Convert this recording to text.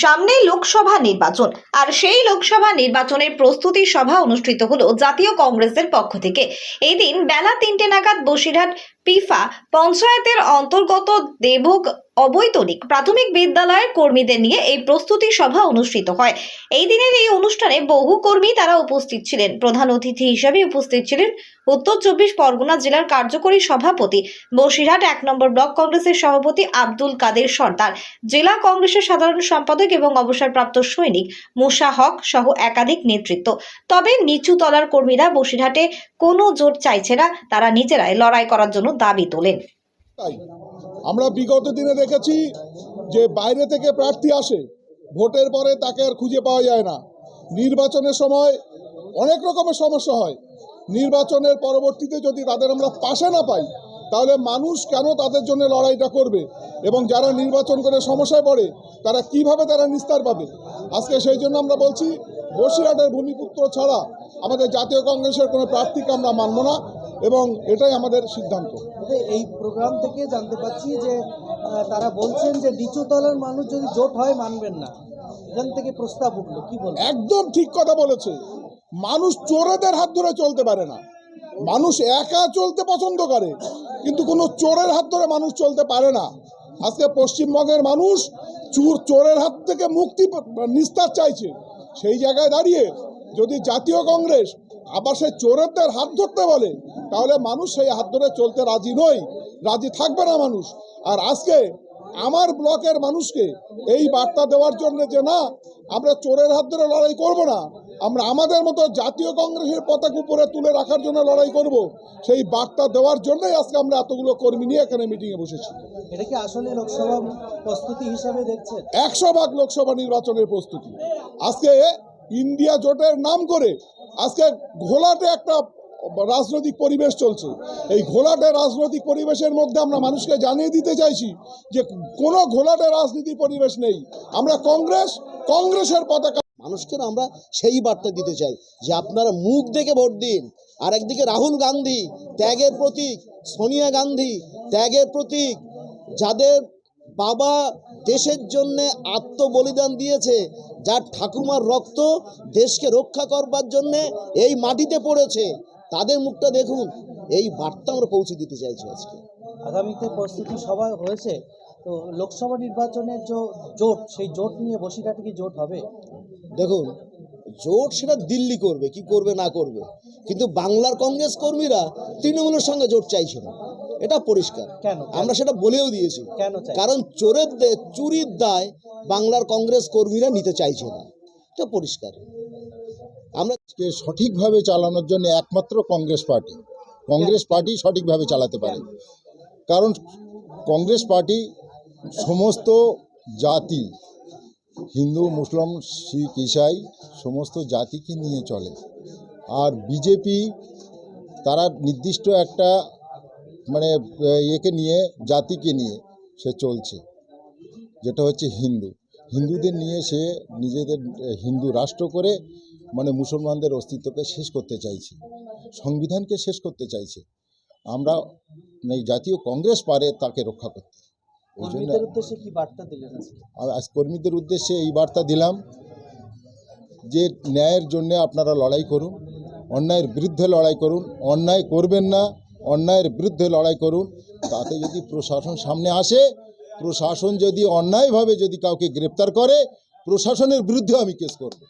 সামনে লোকসভা নির্বাচন। আর সেই লোকসভা নির্বাচনের প্রস্তুতি সভা অনুষ্ঠিত হলো জাতীয় কংগ্রেসের পক্ষ থেকে। এই দিন বেলা তিনটে নাগাদ বসিরহাট পিফা পঞ্চায়েতের অন্তর্গত দেবক অবৈতনিক প্রাথমিক বিদ্যালয়ের কর্মীদের নিয়ে এই প্রস্তুতি সভা অনুষ্ঠিত হয়। এই দিনের এই অনুষ্ঠানে বহু কর্মী তারা উপস্থিত ছিলেন। প্রধান অতিথি হিসেবে উপস্থিত ছিলেন উত্তর চব্বিশ পরগনা জেলার কার্যকরী সভাপতি, বসিরহাট এক নম্বর ব্লক কংগ্রেসের সভাপতি আব্দুল কাদের সর্দার, জেলা কংগ্রেসের সাধারণ সম্পাদক এবং অবসরপ্রাপ্ত সৈনিক মুসা হক সহ একাধিক নেতৃত্ব। তবে নিচু তলার কর্মীরা বসিরহাটে কোনো জোট চাইছে না, তারা নিজেরাই লড়াই করার জন্য দাবি তোলেন। আমরা বিগত দিনে দেখেছি যে বাইরে থেকে প্রার্থী আসে, ভোটের পরে তাকে আর খুঁজে পাওয়া যায় না। নির্বাচনের সময় অনেক রকমের সমস্যা হয়। নির্বাচনের পরবর্তীতে যদি তাদের আমরা পাশে না পাই, তাহলে মানুষ কেন তাদের জন্য লড়াইটা করবে? এবং যারা নির্বাচন করে সমস্যায় পড়ে, তারা কীভাবে তারা নিস্তার পাবে? আজকে সেই জন্য আমরা বলছি, বসিরহাটের ভূমিপুত্র ছাড়া আমাদের জাতীয় কংগ্রেসের কোনো প্রার্থীকে আমরা মানব না। এবং এটাই আমাদের সিদ্ধান্ত। এই প্রোগ্রাম থেকে জানতে পাচ্ছি যে তারা বলছেন যে নিচু তলার মানুষ যদি জোট হয় মানবেন না। এখান থেকে প্রস্তাব উঠল কি বলব একদম ঠিক কথা বলেছে। মানুষ চোরেদের হাত ধরে চলতে পারে না। মানুষ একা চলতে পছন্দ করে কিন্তু কোনো চোরের হাত ধরে মানুষ চলতে পারে না। আজকে পশ্চিমবঙ্গের মানুষ চোর চোরের হাত থেকে মুক্তি নিস্তার চাইছে। সেই জায়গায় দাঁড়িয়ে যদি জাতীয় কংগ্রেস আবার সে চোরেদের হাত ধরতে বলে তাহলে মানুষ সেই হাত ধরে চলতে রাজি নয় রাজি থাকবে না মানুষ। আর আজকে আমার ব্লকের মানুষকে এই বার্তা দেওয়ার জন্য যে না আমরা চোরের হাত ধরে লড়াই করব না আমরা আমাদের মতো জাতীয় কংগ্রেসের পতাকা উপরে তুলে রাখার জন্য লড়াই করব সেই বার্তা দেওয়ার জন্যই আজকে আমরা এতগুলো কর্মী নিয়ে এখানে মিটিংয়ে বসেছি। এটা কি আসলে লোকসভা প্রস্তুতি হিসাবে দেখছেন? একশো ভাগ লোকসভা নির্বাচনের প্রস্তুতি। আজকে ইন্ডিয়া জোটের নাম করে আজকে ঘোলাটে একটা রাজনৈতিক পরিবেশ চলছে। এই ঘোলাটে রাজনৈতিক পরিবেশের মধ্যে আমরা মানুষকে জানিয়ে দিতে চাইছি যে কোনো ঘোলাটে রাজনীতি পরিবেশ নেই। আমরা কংগ্রেস, কংগ্রেসের পতাকা। মানুষকে আমরা সেই বার্তা দিতে চাই যে আপনারা মুখ দেখে ভোট দিন। আর একদিকে রাহুল গান্ধী, ত্যাগের প্রতীক, সোনিয়া গান্ধী, ত্যাগের প্রতীক, যাদের বাবা দেশের জন্যে আত্মবলিদান দিয়েছে, যার ঠাকুমার রক্ত দেশকে রক্ষা করবার জন্যে এই মাটিতে পড়েছে তাদের মুখটা দেখুন এই বার্তা আমরা পৌঁছে দিতে চাইছি আজকে। আগামীতে প্রস্তুতি সভা হয়েছে তো লোকসভা নির্বাচনের যে জোট সেই জোট নিয়ে বসিরহাটে কি জোট হবে? দেখুন জোট সেটা দিল্লি করবে কি করবে না করবে। কিন্তু বাংলার কংগ্রেস কর্মীরা তৃণমূলের সঙ্গে জোট চাইছে না। এটা পরিষ্কার। কেন? আমরা সেটা বলেও দিয়েছি। কেন কারণ চোরের দে- চুরির দায় বাংলার কংগ্রেস কর্মীরা নিতে চাইছে না। এটা পরিষ্কার। আমরা সঠিকভাবে চালানোর জন্য একমাত্র কংগ্রেস পার্টি। কংগ্রেস পার্টি সঠিকভাবে চালাতে পারে। কারণ কংগ্রেস পার্টি সমস্ত জাতি, হিন্দু মুসলিম শিখ, ইসাই, সমস্ত জাতিকে নিয়ে চলে। আর বিজেপি তারা নির্দিষ্ট একটা মানে একে নিয়ে, জাতিকে নিয়ে সে চলছে। যেটা হচ্ছে হিন্দু। হিন্দুদের নিয়ে সে নিজেদের হিন্দু রাষ্ট্র করে মানে মুসলমানদের অস্তিত্বকে শেষ করতে চাইছে সংবিধানকে শেষ করতে চাইছে। আমরা এই জাতীয় কংগ্রেস পারে তাকে রক্ষা করতে। ওই জন্য আজ কর্মীদের উদ্দেশ্যে এই বার্তা দিলাম যে ন্যায়ের জন্য আপনারা লড়াই করুন অন্যায়ের বিরুদ্ধে লড়াই করুন অন্যায় করবেন না অন্যায়ের বিরুদ্ধে লড়াই করুন তাতে যদি প্রশাসন সামনে আসে প্রশাসন যদি অন্যায়ভাবে যদি কাউকে গ্রেপ্তার করে প্রশাসনের বিরুদ্ধে আমি কেস করব।